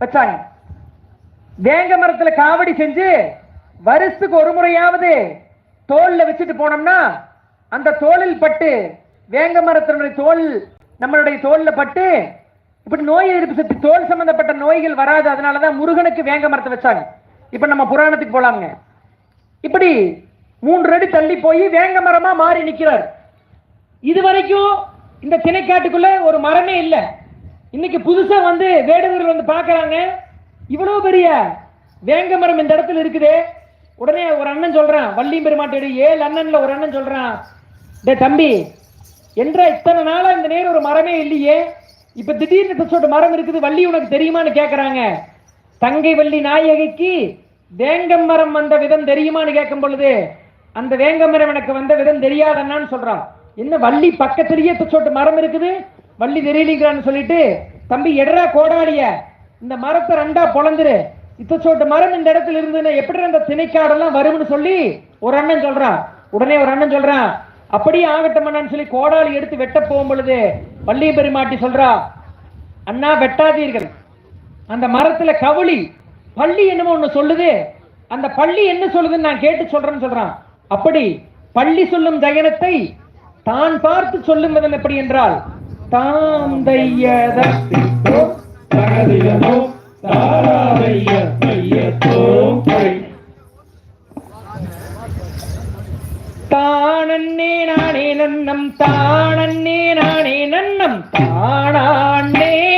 வச்சாங்க வேங்க மரத்துல காவடி செஞ்சு வருஷத்துக்கு ஒரு முறையாவது தோல்ல வச்சுட்டு போனோம்னா அந்த தோலில் பட்டு வேங்க மரத்தினுடைய தோல் நம்மளுடைய தோல்ல பட்டு இப்படி நோய் எதிர்ப்பு சக்தி தோல் சம்பந்தப்பட்ட நோய்கள் வராது. அதனாலதான் முருகனுக்கு வேங்க மரத்தை வச்சாங்க. இப்ப நம்ம புராணத்துக்கு போலாங்க இப்படி மூன்று அடி தள்ளி போய் வேங்க மரமா மாறி நிற்கிறார் இது வரைக்கும் இந்த திணைக்காட்டுக்குள்ள ஒரு மரமே இல்லை. இன்னைக்கு புதுசா வந்து வேடர்கள் வந்து பார்க்குறாங்க. இவ்வளவு பெரிய வேங்க மரம் இந்த இடத்துல இருக்குது. உடனே ஒரு அண்ணன் சொல்றான் வள்ளியும் பெருமாட்டேடு ஏழு அண்ணன்ல ஒரு அண்ணன் சொல்றான் டே தம்பி என்ற இத்தனை நாளா இந்த நேரம் ஒரு மரமே இல்லையே? இப்ப திடீர்னு இப்ப மரம் இருக்குது வள்ளி உனக்கு தெரியுமான்னு கேக்குறாங்க. தங்கை வள்ளி நாயகிக்கு வேங்கம் மரம் வந்த விதம் தெரியுமான்னு கேட்கும் பொழுது அந்த வேங்க மரம் எனக்கு வந்த விதம் தெரியாதண்ணான்னு சொல்றான். என்ன வள்ளி பக்கத்திலேயே சொட்டு மரம் இருக்குது? வள்ளி தெரியலிங்கிறான்னு சொல்லிட்டு தம்பி எடரா கோடாலிய இந்த மரத்தை ரெண்டா பொழந்துரு இத்தச்சோட்டு மரம் இந்த இடத்துல இருந்ததுன்னா எப்படி அந்த திணைக்காடெல்லாம் வரும்னு சொல்லி ஒரு அண்ணன் சொல்றான். உடனே ஒரு அண்ணன் சொல்றான் அப்படியே ஆகட்டும் அண்ணான்னு சொல்லி கோடாலி எடுத்து வெட்ட போகும் பொழுது வள்ளிய பெருமாட்டி சொல்றா அண்ணா வெட்டாதீர்கள். அந்த மரத்துல கவுளி பள்ளி என்னமோ ஒண்ணு சொல்லுது. அந்த பள்ளி என்ன சொல்லுதுன்னு நான் கேட்டு சொல்றேன்னு சொல்றான். அப்படி பள்ளி சொல்லும் தயனத்தை தான் பார்த்து சொல்லும் எப்படி என்றால் தாந்தையதோ தகதியதோ தாராதைய தையத்தோ தானன்னே நானே நன்னம் தானன்னே நானே நன்னம் தானானே